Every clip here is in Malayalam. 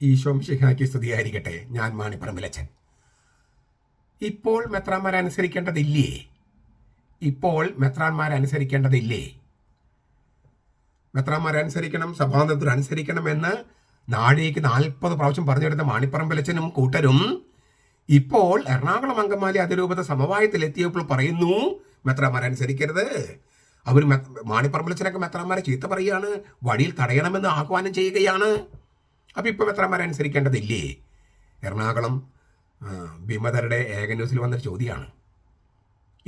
ഈശോം ശിഹാക്കി സ്തുതിയായിരിക്കട്ടെ. ഞാൻ മാണിപ്പറമ്പിലച്ചൻ. ഇപ്പോൾ മെത്രാന്മാർ അനുസരിക്കേണ്ടതില്ലേ ഇപ്പോൾ മെത്രാന്മാർ അനുസരിക്കേണ്ടതില്ലേ മെത്രാന്മാർ അനുസരിക്കണം സഭാനത്തിൽ അനുസരിക്കണമെന്ന് നാഴികയ്ക്ക് നാൽപ്പത് പ്രാവശ്യം പറഞ്ഞെടുത്ത മാണിപ്പറമ്പിലച്ചനും കൂട്ടരും ഇപ്പോൾ എറണാകുളം അങ്കമാലി അതിരൂപത സമവായത്തിലെത്തിയപ്പോൾ പറയുന്നു മെത്രാന്മാർ അനുസരിക്കരുത് അവർ മാണിപ്പറമ്പിലച്ചനൊക്കെ മെത്രാന്മാരെ ചീത്ത പറയുകയാണ് വഴിയിൽ തടയണമെന്ന് ആഹ്വാനം ചെയ്യുകയാണ്. അപ്പോൾ എത്ര മരം അനുസരിക്കേണ്ടതില്ലേ? എറണാകുളം ഭീമധരുടെ ഏക ന്യൂസിൽ വന്നൊരു ചോദ്യമാണ്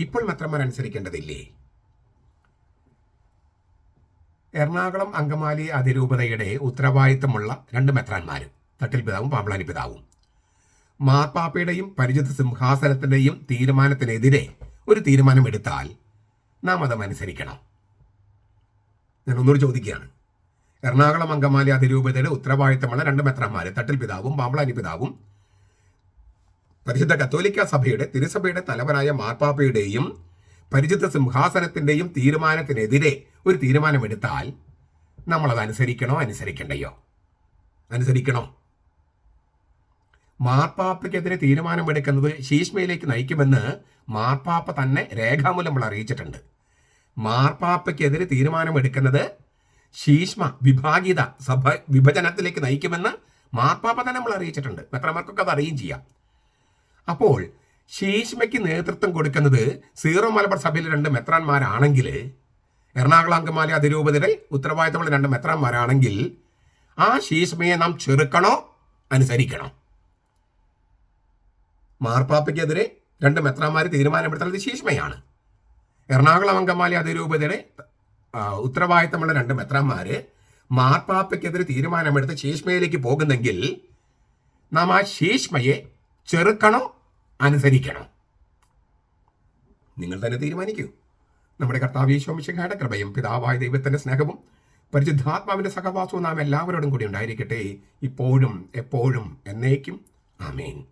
ഇപ്പോൾ മെത്രന്മാർ അനുസരിക്കേണ്ടതില്ലേ? എറണാകുളം അങ്കമാലി അതിരൂപതയുടെ ഉത്തരവാദിത്തമുള്ള രണ്ട് മെത്രാന്മാർ തട്ടിൽ പിതാവും പാമ്പളാനി പിതാവും. മാർപ്പാപ്പയുടെയും പരിചിത സിംഹാസനത്തിന്റെയും തീരുമാനത്തിനെതിരെ ഒരു തീരുമാനമെടുത്താൽ നാം അത് അനുസരിക്കണം ഞാൻ ഒന്നുകൂടി ചോദിക്കുകയാണ്. എറണാകുളം അങ്കമാലി അതിരൂപതയുടെ ഉത്തരവാദിത്തമുള്ള രണ്ട് മെത്രന്മാർ തട്ടിൽ പിതാവും പാമ്പളാനി പിതാവും. പരിശുദ്ധ കത്തോലിക്ക സഭയുടെ തിരുസഭയുടെ തലവനായ മാർപ്പാപ്പയുടെയും പരിശുദ്ധ സിംഹാസനത്തിന്റെയും തീരുമാനത്തിനെതിരെ ഒരു തീരുമാനമെടുത്താൽ നമ്മളത് അനുസരിക്കണോ അനുസരിക്കണ്ടയോ? അനുസരിക്കണോ? മാർപ്പാപ്പയ്ക്കെതിരെ തീരുമാനമെടുക്കുന്നത് ശീഷ്മയിലേക്ക് നയിക്കുമെന്ന് മാർപ്പാപ്പ തന്നെ രേഖാമൂലം നമ്മൾ അറിയിച്ചിട്ടുണ്ട് മാർപ്പാപ്പയ്ക്കെതിരെ തീരുമാനമെടുക്കുന്നത് ശീഷ്മ വിഭാഗിത സഭ വിഭജനത്തിലേക്ക് നയിക്കുമെന്ന് മാർപ്പാപ്പ തന്നെ നമ്മൾ അറിയിച്ചിട്ടുണ്ട്. മെത്രമാർക്കൊക്കെ അത് അറിയുകയും ചെയ്യാം. അപ്പോൾ ശീഷ്മയ്ക്ക് നേതൃത്വം കൊടുക്കുന്നത് സീറോ മലബാർ സഭയിലെ രണ്ട് മെത്രാന്മാരാണെങ്കിൽ എറണാകുളം അങ്കമാലി അതിരൂപതയുടെ ഉത്തരവാദിത്തമുള്ള രണ്ട് മെത്രാന്മാരാണെങ്കിൽ ആ ശീഷ്മയെ നാം ചെറുക്കണോ? അനുസരിക്കണോ. മാർപ്പാപ്പയ്ക്കെതിരെ രണ്ട് മെത്രാന്മാർ തീരുമാനമെടുത്തുന്നത് ശീഷ്മയാണ്. എറണാകുളം അങ്കമാലി അതിരൂപതയുടെ ഉത്തരവാദിത്തമുള്ള രണ്ട് മെത്രാന്മാര് മാർപ്പാപ്പയ്ക്കെതിരെ തീരുമാനമെടുത്ത് ശേഷ്മയിലേക്ക് പോകുന്നെങ്കിൽ നാം ആ ശേഷ്മയെ ചെറുക്കണോ അനുസരിക്കണോ? നിങ്ങൾ തന്നെ തീരുമാനിക്കൂ. നമ്മുടെ കർത്താവ് ഈശോമിശിഖയുടെ കൃപയും പിതാവായ ദൈവത്തിന്റെ സ്നേഹവും പരിശുദ്ധാത്മാവിന്റെ സഹവാസവും നാം എല്ലാവരോടും കൂടി ഉണ്ടായിരിക്കട്ടെ. ഇപ്പോഴും എപ്പോഴും എന്നേക്കും. ആമേൻ.